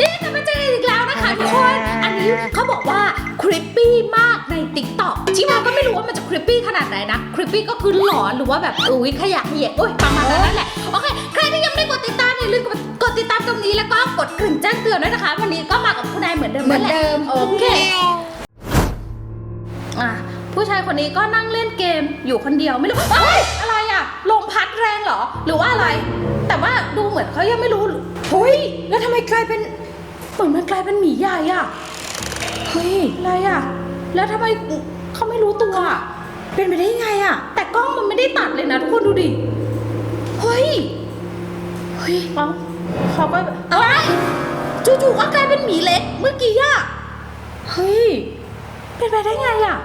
นี่กลับมาเจอกันอีกแล้วนะคะทุกคน อันนี้เขาบอกว่าคริปปี้มากในติ๊กต็อกชิมาก็ไม่รู้ว่ามันจะคริปปี้ขนาดไหนนะ คริปปี้ก็คือหลอนหรือว่าแบบอุ้ยขยะแขยะโอ้ยประมาณนั้นแหละ โอเค ใครที่ยังไม่ได้กดติดตามอย่าลืมกดกดติดตามตรงนี้แล้วก็กดกริ่งแจ้งเตือนด้วยนะคะ วันนี้ก็มากับคุณนายเหมือนเดิมเหมือนนั่นแหละเดิม โอเคอะผู้ชายคนนี้ก็นั่งเล่นเกมอยู่คนเดียวไม่รู้เอ้ยอะไรอะลมพัดแรงเหรอ หรือว่าอะไร แต่ว่าดูเหมือนเขายังไม่รู้เฮ้ยแล้วทำไมกลายเป็น เหมือนมันกลายเป็นหมีใหญ่อะเฮ้ย อะไรอะแล้วทำไมเขาไม่รู้ตัวอะเป็นไปได้ยังไงอะแต่กล้องมันไม่ได้ตัดเลยนะทุกคนดูดิ เฮ้ย เฮ้ยเขาเขาก็อะไรจู่ๆก็กลายเป็นหมีเล็กเมื่อกี้อะเฮ้ย เป็นไปได้ไงอะ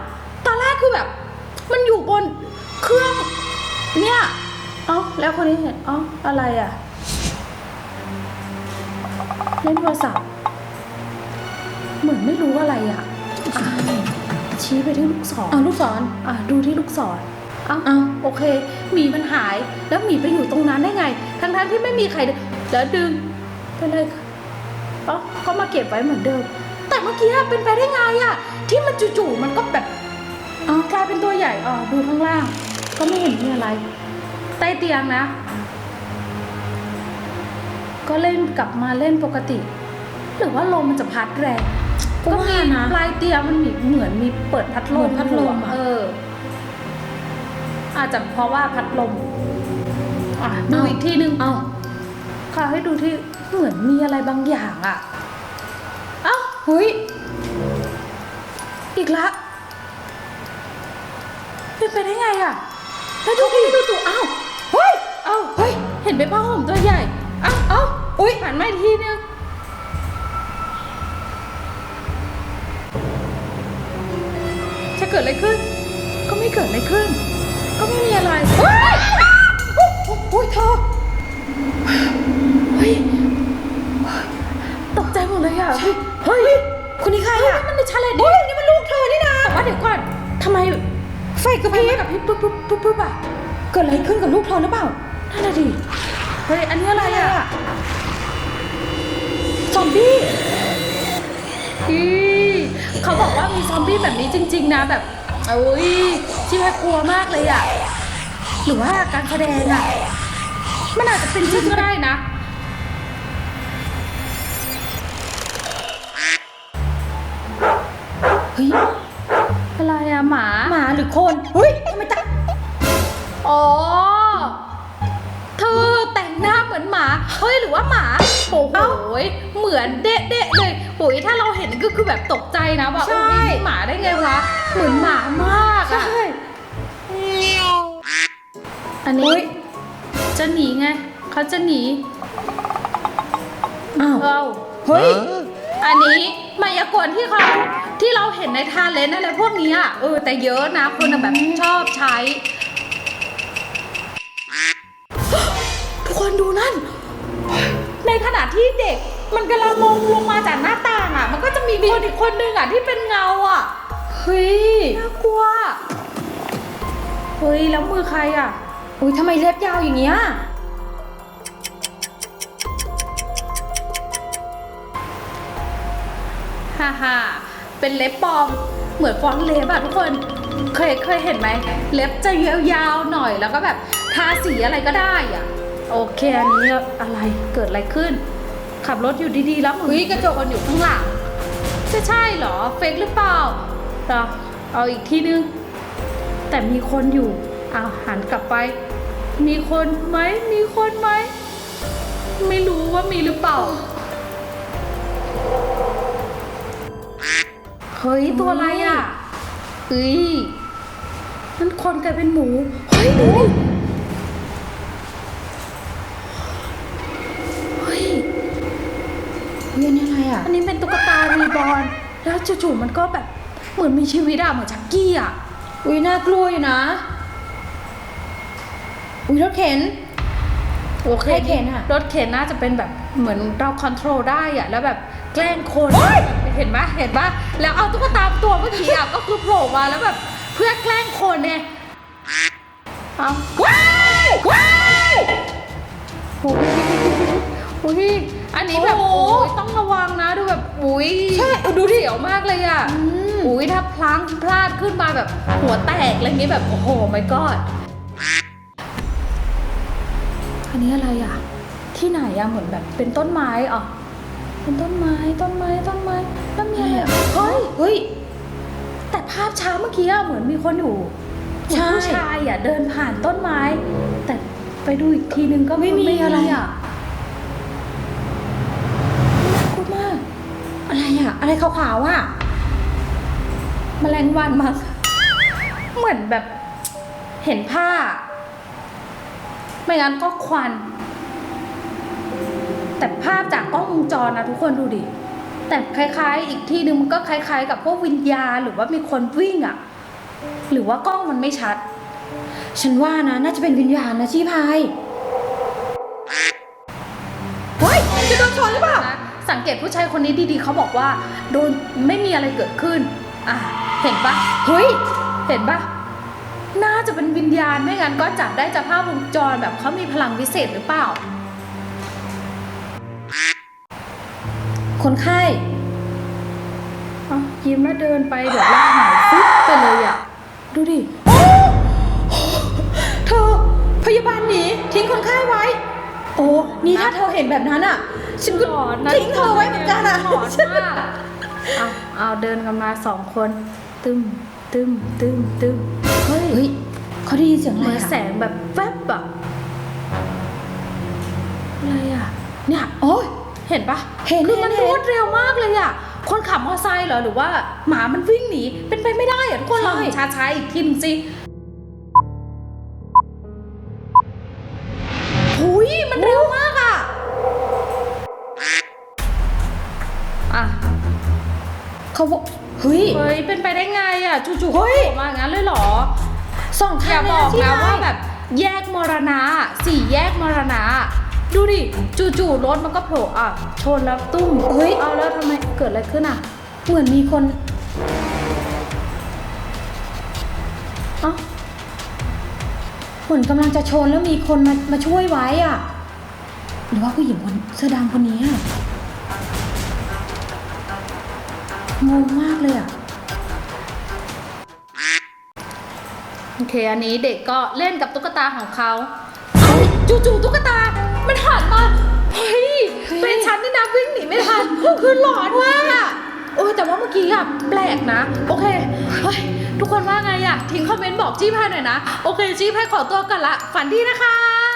ตอนแรกคือแบบ มันอยู่บนเครื่อง เนี่ย เอ้าแล้วคนนี้เห็นเอ้าอะไรอะ เล่นโทรศัพท์ เหมือนไม่รู้อะไรอะอะชี้ไปที่ลูกศรเอาลูกศรอะดูที่ลูกศรเอ้าเอาโอเคหมีมันหาย แล้วหมีไปอยู่ตรงนั้นได้ไง ทั้งๆที่ไม่มีใครแล้วดึงเป็นไรเอ้าก็มาเก็บไว้เหมือนเดิม แต่เมื่อกี้อะเป็นไปได้ไงอะที่มันจู่ๆมันก็แบบเอ้ากลายเป็นตัวใหญ่อ๋อดูข้างล่าง ก็ไม่เห็นมีอะไร ใต้เตียงนะ ก็เล่นกลับมาเล่นปกติ หรือว่าลมมันจะพัดแรงก็ว่ามีนะปลายเตียงมันมีเหมือนมีเปิดพัดลมเหมือนพัดลมอะเออ อาจจะเพราะว่าพัดลมอะดูอีกทีนึงเอาค่ะให้ดูที่เหมือนมีอะไรบางอย่างอะเอ้าเฮ้ยอีกละเป็นไปได้ไงอะแล้วดูดิดูตัวเอ้าเฮ้ยเอ้าเฮ้ยเห็นเป็นผ้าห่มตัวใหญ่เอ้าเอ้า อุ้ยหันมาอีกทีนึงจะเกิดอะไรขึ้น ก็ไม่เกิดอะไรขึ้น ก็ไม่มีอะไรเฮ้ยโอ้ยเธอเฮ้ยตกใจหมดเลยอะใช่เฮ้ยคนนี้ใครเฮ้ยอะมันในชาเลนจ์เฮ้ยนี่มันลูกเธอนี่นะแต่ว่าเดี๋ยวก่อนทำไมไฟกระพทำไมริบมันกับพริบปุ๊บปุ๊บปุ๊บปุ๊บอะเกิดอะไรขึ้นกับลูกเธอหรือเปล่านั่นน่ะดิเฮ้ยอันนี้อะไรอะ ซอมบี้อีเขาบอกว่ามีซอมบี้แบบนี้จริง ๆ นะแบบโอ้ยชิแพกลัวมากเลยอะหรือว่าการแสดงอะมันอาจจะเป็นจริงก็ได้นะเฮ้ยอะไรอะหมาหมาหรือคนเฮ้ยทำไมตาอ๋อ เหมือนหมาเฮ้ยหรือว่าหมาโอ้โหยเหมือนเด๊ะๆเลยโอ้ยถ้าเราเห็นก็คือแบบตกใจนะว่าใช่โอ้ยนี่หมาได้ไงวะเหมือนหมามากอะใช่อันนี้เฮ้ยจะหนีไงเขาจะหนีอ้าวเอาเฮ้ยอันนี้มายากลที่เขาที่เราเห็นในทาเลนต์อะไรพวกนี้อะเออแต่เยอะนะคนอะแบบชอบใช้ คนดูนั่น ในขณะที่เด็กมันกำลังมองลงมาจากหน้าต่างอะ มันก็จะมีคนอีกคนนึงอะที่เป็นเงาอะ เฮ้ย น่ากลัว เฮ้ย แล้วมือใครอะ อุ้ยทำไมเล็บยาวอย่างเงี้ย ฮ่าฮ่าเป็นเล็บปลอม เหมือนฟอนต์เล็บอะทุกคน เคยเคยเห็นไหม เล็บจะยาวๆหน่อยแล้วก็แบบทาสีอะไรก็ได้อะ โอเค อันนี้อะไรเกิดอะไรขึ้น ขับรถอยู่ดีๆแล้วมือกระจกคนอยู่ข้างหลังจะใช่เหรอเฟกหรือเปล่าเรอเอาอีกทีนึง แต่มีคนอยู่เอาหันกลับไป มีคนไหมมีคนไหมไม่รู้ว่ามีหรือเปล่าเฮ้ยตัวอะไรอะเฮ้ยมันคนกลายเป็นหมูเฮ้ยดูดิเฮ้ย เฮ้ยอันนี่อะไรอะ อันนี้เป็นตุ๊กตารีบอร์นแล้วจู่ๆมันก็แบบเหมือนมีชีวิตอะเหมือนชักกี้อะอุ้ยน่ากลัวอยู่นะ อุ้ยรถเข็น โอเคใครเข็นอะ รถเข็นน่าจะเป็นแบบเหมือนเราคอนโทรลได้อะแล้วแบบแกล้งคนเห็นปะเห็นปะแล้วเอาตุ๊กตาตัวเมื่อกี้อะก็คือโผล่มาแล้วแบบเพื่อแกล้งคนเนี่ยเอาว้ายว้ายโอ้ยโอ้ย อันนี้แบบโอ้โอ้โหยต้องระวังยวมากเลยอะอืมอุ้ยถ้าพลั้งพลาดขึ้นมาแบบหัวแตกอะไรเงี้ยแบบโอ้โหไม่กอดอันนี้อะไรอะ ที่ไหนอะเหมือนแบบเป็นต้นไม้อะเป็นต้นไม้ต้นไม้ต้นไม้แล้วมีอะไรอะเฮ้ยเฮ้ย แต่ภาพช้าเมื่อกี้อะเหมือนมีคนอยู่ใช่ผู้ชายอะเดินผ่านต้นไม้ แต่ไปดูอีกทีนึงก็ไม่มีอะไรอะน่ากลัวมาก อะไรขาวๆอะแมลงวันมั้งเหมือนแบบเห็นผ้า ไม่งั้นก็ควัน แต่ภาพจากกล้องวงจรนะทุกคนดูดิ แต่คล้าย ๆ อีกที่หนึ่งมันก็คล้าย ๆ กับพวกวิญญาณหรือว่ามีคนวิ่งอะ หรือว่ากล้องมันไม่ชัด ฉันว่านะ น่าจะเป็นวิญญาณนะชี้พายเฮ้ยจะโดนชนหรือเปล่า สังเกตผู้ชายคนนี้ดีๆเขาบอกว่า โดนไม่มีอะไรเกิดขึ้นอะเห็นปะเฮ้ยเห็นปะน่าจะเป็นวิญญาณไม่งั้นก็จับได้จากภาพวงจรแบบเขามีพลังวิเศษหรือเปล่า คนไข้อะยิ้มแล้วเดินไปเดี๋ยวล่างหายฟุ๊บไปเลยอะ ดูดิเธอพยาบาลหนีทิ้งคนไข้ไว้ โอ้นี่ถ้าเธอเห็นแบบนั้นอะ ฉันก็หลอนนะทิ้งเธอไว้เหมือนกันอะหลอนมากเอาเอาเดินกันมาสองคน ตึมตึมตึมตึมเฮ้ยเฮ้ยเขาได้ยินเสียงเหอะไรมือนอะแสงแบบแวบอะอะไรอะเนี่ยโอ้ยเห็นปะเห็นคือมันเห็นรวดเร็วมากเลยอะคนขับมอเตอร์ไซค์เหรอหรือว่าหมามันวิ่งหนีเป็นไปไม่ได้อะทุกคนลองเห็นช้าๆอีกทีหนึงสิ เฮ้ย เฮ้ย เป็นไปได้ไงอะจู่ๆเฮ้ยโผล่มาอย่างนั้นเลยเหรอสองอทาย่างเลยบอกที่นะไทว่ายแบบแยกมรณะสี่แยกมรณะ ดูดิจู่ๆรถมันก็โผล่อะ ชนแล้วตุ้มเฮ้ย เอาแล้วทำไมเกิดอะไรขึ้นอะ เหมือนมีคนเอ้าเหมือนกำลังจะชนแล้วมีคนมามาช่วยไว้อะ หรือว่าผู้หญิงคนเสื้อดำคนนี้อะ งงมากเลยอะ โอเค อันนี้เด็กก็เล่นกับตุ๊กตาของเขาเอ้าจู่ๆตุ๊กตา มันหันมาเฮ้ยเฮ้ย เป็นฉันนี่นะวิ่งหนีไม่ทัน คือหลอนมากอะโอ้ยแต่ว่าเมื่อกี้อะแปลกนะ โอเคเฮ้ยทุกคนว่าไงอะทิ้งคอมเมนต์บอกจี้พายหน่อยนะ โอเคจี้พายขอตัวกันละ ฝันดีนะคะ